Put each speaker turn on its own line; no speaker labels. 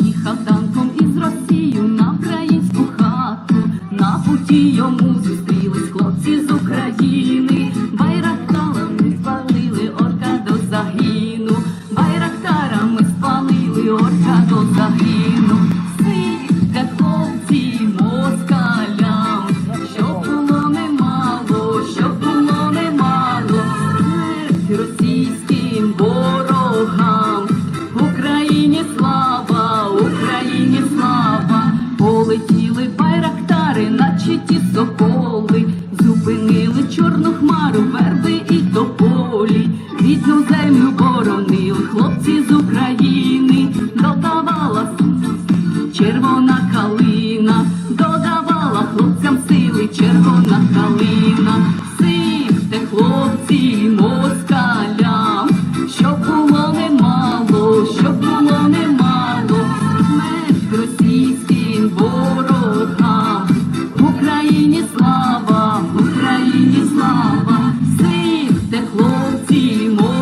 їхав танком із Росію на українську хату, на путі йому зустрілись хлопці з України, байрактарами спалили орка до загину, байрактарами спалили орка до загину, сидя хлопці москалям, щоб було немало, щоб було немало, Росії. Наче зупинили чорну хмару, верби і тополі, рідну землю боронили хлопці з України, додавала червона калина, додавала хлопцям сили червона калина, сипте хлопці. e